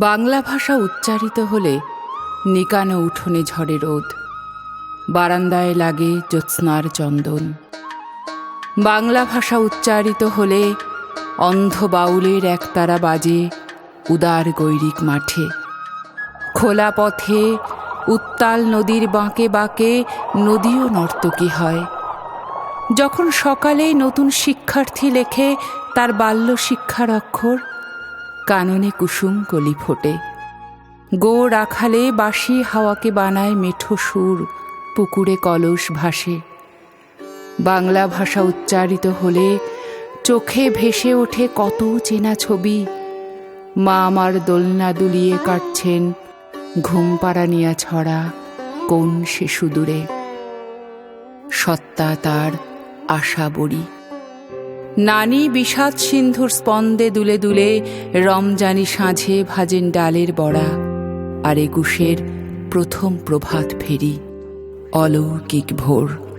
বাংলা ভাষা উচ্চারিত হলে নিকানো উঠোনে ঝড়ে রোদ। বারান্দায় লাগে জ্যোৎস্নার চন্দন। বাংলা ভাষা উচ্চারিত হলে অন্ধ বাউলের একতারা বাজে উদার গৈরিক মাঠে। খোলা পথে উত্তাল নদীর বাঁকে বাঁকে নদীও নর্তকী হয়। যখন সকালে নতুন শিক্ষার্থী লেখে তার বাল্য শিক্ষার অক্ষর কাননে কুসুম কলি ফোটে। গো রাখালে বাসি হাওয়াকে বানায় মেঠো সুর, পুকুরে কলস ভাসে। বাংলা ভাষা উচ্চারিত হলে চোখে ভেসে ওঠে কত চেনা ছবি। মা আমার দোলনা দুলিয়ে কাটছেন, ঘুম পাড়ানিয়া ছড়া কোন সে সুদূরে সত্তা তার আশা বড়ি। নানি বিষাদ সিন্ধুর স্পন্দে দুলে দুলে রমজানি সাঁঝে ভাজেন ডালের বড়া আর একুশের প্রথম প্রভাত ফেরি, অলৌকিক ভোর।